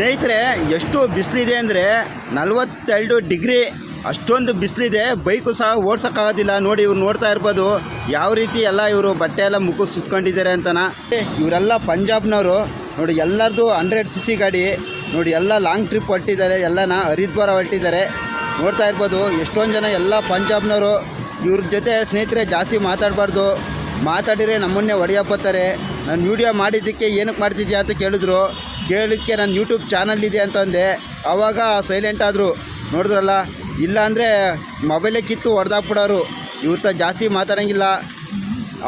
ಸ್ನೇಹಿತರೆ, ಎಷ್ಟು ಬಿಸಿಲಿದೆ ಅಂದರೆ ನಲವತ್ತೆರಡು ಡಿಗ್ರಿ ಅಷ್ಟೊಂದು ಬಿಸಿಲಿದೆ. ಬೈಕು ಸಹ ಓಡ್ಸೋಕ್ಕಾಗೋದಿಲ್ಲ. ನೋಡಿ, ಇವ್ರು ನೋಡ್ತಾ ಇರ್ಬೋದು. ಯಾವ ರೀತಿ ಎಲ್ಲ ಇವರು ಬಟ್ಟೆ ಎಲ್ಲ ಮುಖ ಸುತ್ಕೊಂಡಿದ್ದಾರೆ ಅಂತನ. ಇವರೆಲ್ಲ ಪಂಜಾಬ್ನವರು. ನೋಡಿ ಎಲ್ಲರದು ಹಂಡ್ರೆಡ್ ಸಿ ಸಿ ಗಾಡಿ. ನೋಡಿ, ಎಲ್ಲ ಲಾಂಗ್ ಟ್ರಿಪ್ ಹೊಟ್ಟಿದ್ದಾರೆ ಎಲ್ಲನ ಹರಿದ್ವಾರ ಹೊಟ್ಟಿದ್ದಾರೆ ನೋಡ್ತಾ ಇರ್ಬೋದು, ಎಷ್ಟೊಂದು ಜನ ಎಲ್ಲ ಪಂಜಾಬ್ನವರು. ಇವ್ರ ಜೊತೆ ಸ್ನೇಹಿತರೆ ಜಾಸ್ತಿ ಮಾತಾಡಬಾರ್ದು. ಮಾತಾಡಿದರೆ ನಮ್ಮನ್ನೇ ಹೊಡೆಯಪ್ಪತ್ತಾರೆ. ನಾನು ವೀಡಿಯೋ ಮಾಡಿದ್ದಕ್ಕೆ ಏನಕ್ಕೆ ಮಾಡ್ತಿದ್ಯಾ ಅಂತ ಕೇಳಿದ್ರು. ಕೇಳಿದ್ದಕ್ಕೆ ನನ್ನ ಯೂಟ್ಯೂಬ್ ಚಾನಲ್ ಇದೆ ಅಂತಂದೆ ಆವಾಗ ಸೈಲೆಂಟ್ ಆದರು. ನೋಡಿದ್ರಲ್ಲ ಇಲ್ಲ ಅಂದರೆ ಮೊಬೈಲೇ ಕಿತ್ತು ಹೊಡೆದಾಕ್ಬಿಡೋರು. ಇವ್ರ ಜಾಸ್ತಿ ಮಾತಾಡೋಂಗಿಲ್ಲ.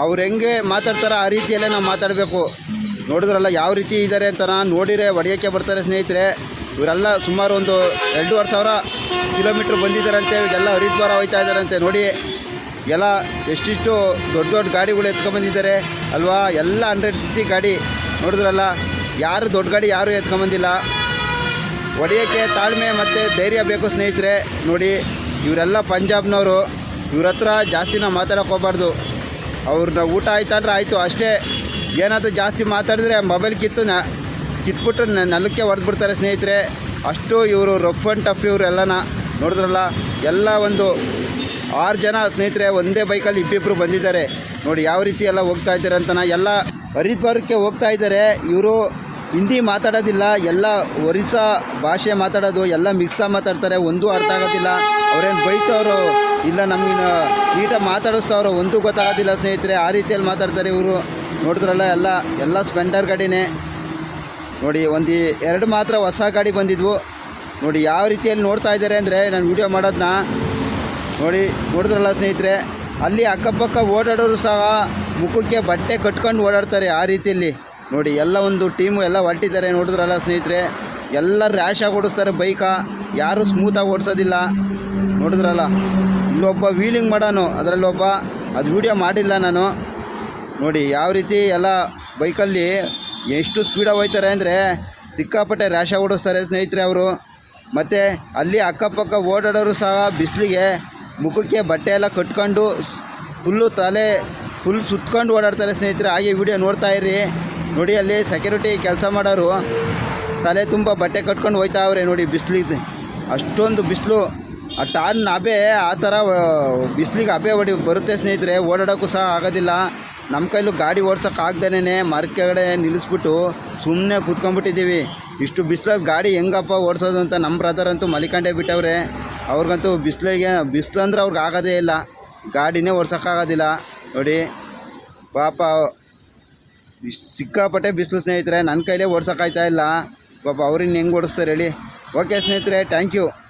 ಅವ್ರು ಹೆಂಗೆ ಮಾತಾಡ್ತಾರೋ ಆ ರೀತಿಯಲ್ಲೇ ನಾವು ಮಾತಾಡಬೇಕು. ನೋಡಿದ್ರಲ್ಲ ಯಾವ ರೀತಿ ಇದ್ದಾರೆ ಅಂತ ನಾನು ನೋಡಿರೆ ಹೊಡೆಯೋಕ್ಕೆ ಬರ್ತಾರೆ ಸ್ನೇಹಿತರೆ. ಇವರೆಲ್ಲ ಸುಮಾರು ಒಂದು ಎರಡೂವರೆ ಸಾವಿರ ಕಿಲೋಮೀಟ್ರ್ ಬಂದಿದ್ದಾರಂತೆ. ಎಲ್ಲ ಹರಿದ್ವಾರ ಹೋಯ್ತಾ ಇದ್ದಾರಂತೆ ನೋಡಿ. ಎಲ್ಲ ಎಷ್ಟಿಷ್ಟು ದೊಡ್ಡ ದೊಡ್ಡ ಗಾಡಿಗಳು ಎತ್ಕೊಂಬಂದಿದ್ದಾರೆ ಅಲ್ವಾ? ಎಲ್ಲ ಹಂಡ್ರೆಡ್ ಸಿ ಸಿ ಗಾಡಿ ನೋಡಿದ್ರಲ್ಲ? ಯಾರು ದೊಡ್ಡ ಗಾಡಿ ಯಾರು ಎತ್ಕೊಂಬಂದಿಲ್ಲ ಹೊಡೆಯೋಕ್ಕೆ ತಾಳ್ಮೆ ಮತ್ತು ಧೈರ್ಯ ಬೇಕು ಸ್ನೇಹಿತರೆ. ನೋಡಿ, ಇವರೆಲ್ಲ ಪಂಜಾಬ್ನವರು. ಇವ್ರ ಹತ್ರ ಜಾಸ್ತಿ ನಾವು ಮಾತಾಡೋಕೆ ಹೋಗ್ಬಾರ್ದು. ಅವ್ರನ್ನ ಊಟ ಆಯ್ತು ಅಂದ್ರೆ ಆಯಿತು, ಅಷ್ಟೇ. ಏನಾದರೂ ಜಾಸ್ತಿ ಮಾತಾಡಿದ್ರೆ ಮೊಬೈಲ್ ಕಿತ್ತು ನ ಕಿತ್ಬಿಟ್ಟು ನೆಲಕ್ಕೆ ಹೊಡೆದ್ಬಿಡ್ತಾರೆ ಸ್ನೇಹಿತರೆ. ಅಷ್ಟು ಇವರು ರಫ್ ಆ್ಯಂಡ್ ಟಫ್ ಇವರು ಎಲ್ಲನ ನೋಡಿದ್ರಲ್ಲ? ಎಲ್ಲ ಒಂದು ಆರು ಜನ ಸ್ನೇಹಿತರೆ, ಒಂದೇ ಬೈಕಲ್ಲಿ ಇಬ್ಬಿಬ್ಬರು ಬಂದಿದ್ದಾರೆ. ನೋಡಿ, ಯಾವ ರೀತಿ ಎಲ್ಲ ಹೋಗ್ತಾ ಇದ್ದಾರೆ ಅಂತನ ಎಲ್ಲ ಹರಿದ್ವಾರಕ್ಕೆ ಹೋಗ್ತಾ ಇದ್ದಾರೆ. ಇವರು ಹಿಂದಿ ಮಾತಾಡೋದಿಲ್ಲ, ಎಲ್ಲ ಒರಿಸ್ಸಾ ಭಾಷೆ ಮಾತಾಡೋದು, ಎಲ್ಲ ಮಿಕ್ಸ ಮಾತಾಡ್ತಾರೆ, ಒಂದೂ ಅರ್ಥ ಆಗೋದಿಲ್ಲ. ಅವ್ರೇನು ಬೈತವರು? ಇಲ್ಲ ನಮಗಿನ ನೀಟಾಗಿ ಮಾತಾಡಿಸ್ತವ್ರು ಒಂದೂ ಗೊತ್ತಾಗೋದಿಲ್ಲ ಸ್ನೇಹಿತರೆ. ಆ ರೀತಿಯಲ್ಲಿ ಮಾತಾಡ್ತಾರೆ ಇವರು. ನೋಡಿದ್ರಲ್ಲ, ಎಲ್ಲ ಎಲ್ಲ ಸ್ಪೆಂಡರ್ ಗಾಡಿನೇ. ನೋಡಿ, ಒಂದು ಎರಡು ಮಾತ್ರ ಹೊಸ ಗಾಡಿ ಬಂದಿದ್ವು. ನೋಡಿ, ಯಾವ ರೀತಿಯಲ್ಲಿ ನೋಡ್ತಾ ಇದ್ದಾರೆ ಅಂದರೆ, ನಾನು ವಿಡಿಯೋ ಮಾಡೋದನ್ನ ನೋಡಿ ನೋಡಿದ್ರಲ್ಲ ಸ್ನೇಹಿತರೆ, ಅಲ್ಲಿ ಅಕ್ಕಪಕ್ಕ ಓಡಾಡೋರು ಸಹ ಮುಖಕ್ಕೆ ಬಟ್ಟೆ ಕಟ್ಕೊಂಡು ಓಡಾಡ್ತಾರೆ ಆ ರೀತಿಯಲ್ಲಿ. ನೋಡಿ, ಎಲ್ಲ ಒಂದು ಟೀಮು ಎಲ್ಲ ಹೊರಟಿದ್ದಾರೆ ನೋಡಿದ್ರಲ್ಲ ಸ್ನೇಹಿತರೆ. ಎಲ್ಲ ರ್ಯಾಶಾಗಿ ಓಡಿಸ್ತಾರೆ ಬೈಕ ಯಾರೂ ಸ್ಮೂತಾಗಿ ಓಡಿಸೋದಿಲ್ಲ. ನೋಡಿದ್ರಲ್ಲ, ಇಲ್ಲೊಬ್ಬ ವೀಲಿಂಗ್ ಮಾಡೋನು, ಅದರಲ್ಲಿ ಒಬ್ಬ, ಅದು ವಿಡಿಯೋ ಮಾಡಿಲ್ಲ ನಾನು. ನೋಡಿ, ಯಾವ ರೀತಿ ಎಲ್ಲ ಬೈಕಲ್ಲಿ ಎಷ್ಟು ಸ್ಪೀಡಾಗಿ ಹೋಯ್ತಾರೆ ಅಂದರೆ ಸಿಕ್ಕಾಪಟ್ಟೆ ರ್ಯಾಶ ಓಡಿಸ್ತಾರೆ ಸ್ನೇಹಿತರೆ ಅವರು. ಮತ್ತು ಅಲ್ಲಿ ಅಕ್ಕಪಕ್ಕ ಓಡಾಡೋರು ಸಹ ಬಿಸಿಲಿಗೆ ಮುಖಕ್ಕೆ ಬಟ್ಟೆ ಎಲ್ಲ ಕಟ್ಕೊಂಡು ಫುಲ್ಲು ತಲೆ ಫುಲ್ ಸುತ್ಕೊಂಡು ಓಡಾಡ್ತಾರೆ ಸ್ನೇಹಿತರೆ, ಹಾಗೆ ವಿಡಿಯೋ ನೋಡ್ತಾ ಇರ್ರಿ ನೋಡಿ, ಅಲ್ಲಿ ಸೆಕ್ಯೂರಿಟಿ ಕೆಲಸ ಮಾಡೋರು ತಲೆ ತುಂಬ ಬಟ್ಟೆ ಕಟ್ಕೊಂಡು ಹೋಯ್ತಾವ್ರೆ ನೋಡಿ ಬಿಸಿಲಿಗೆ. ಅಷ್ಟೊಂದು ಬಿಸಿಲು. ಆ ಟಾರ್ನ್ ಹಬೆ ಆ ಥರ ಬಿಸಿಲಿಗೆ ಹಬೆ ಹೊಡಿ ಬರುತ್ತೆ ಸ್ನೇಹಿತರೆ, ಓಡಾಡೋಕ್ಕೂ ಸಹ ಆಗೋದಿಲ್ಲ. ನಮ್ಮ ಕೈಲೂ ಗಾಡಿ ಓಡ್ಸೋಕೆ ಮರಕೆಗಡೆ ನಿಲ್ಲಿಸ್ಬಿಟ್ಟು ಸುಮ್ಮನೆ ಕೂತ್ಕೊಂಡ್ಬಿಟ್ಟಿದ್ದೀವಿ. ಇಷ್ಟು ಬಿಸಿಲಲ್ಲಿ ಗಾಡಿ ಹೆಂಗಪ್ಪ ಓಡಿಸೋದು ಅಂತ ನಮ್ಮ ಬ್ರದರ್ ಅಂತೂ ಮಲಿಕಂಡೇ ಬಿಟ್ಟವ್ರೆ. ಅವ್ರಿಗಂತೂ ಬಿಸಿಲಿಗೆ, ಬಿಸಿಲು ಅಂದ್ರೆ ಅವ್ರಿಗೆ ಆಗೋದೇ ಇಲ್ಲ. ಗಾಡಿನೇ ಓಡ್ಸೋಕ್ಕಾಗೋದಿಲ್ಲ. ನೋಡಿ, ಪಾಪ ಸಿಕ್ಕಾಪಟ್ಟೆ ಬಿಸಿಲು ಸ್ನೇಹಿತರೆ ನನ್ನ ಕೈಲೇ ಓಡಿಸೋಕ್ಕಾಯ್ತಾ ಇಲ್ಲ. ಪಾಪ ಅವ್ರಿನ್ನ ಹೆಂಗೆ ಓಡಿಸ್ತಾರೆ ಹೇಳಿ. ಓಕೆ ಸ್ನೇಹಿತರೆ ಥ್ಯಾಂಕ್ ಯು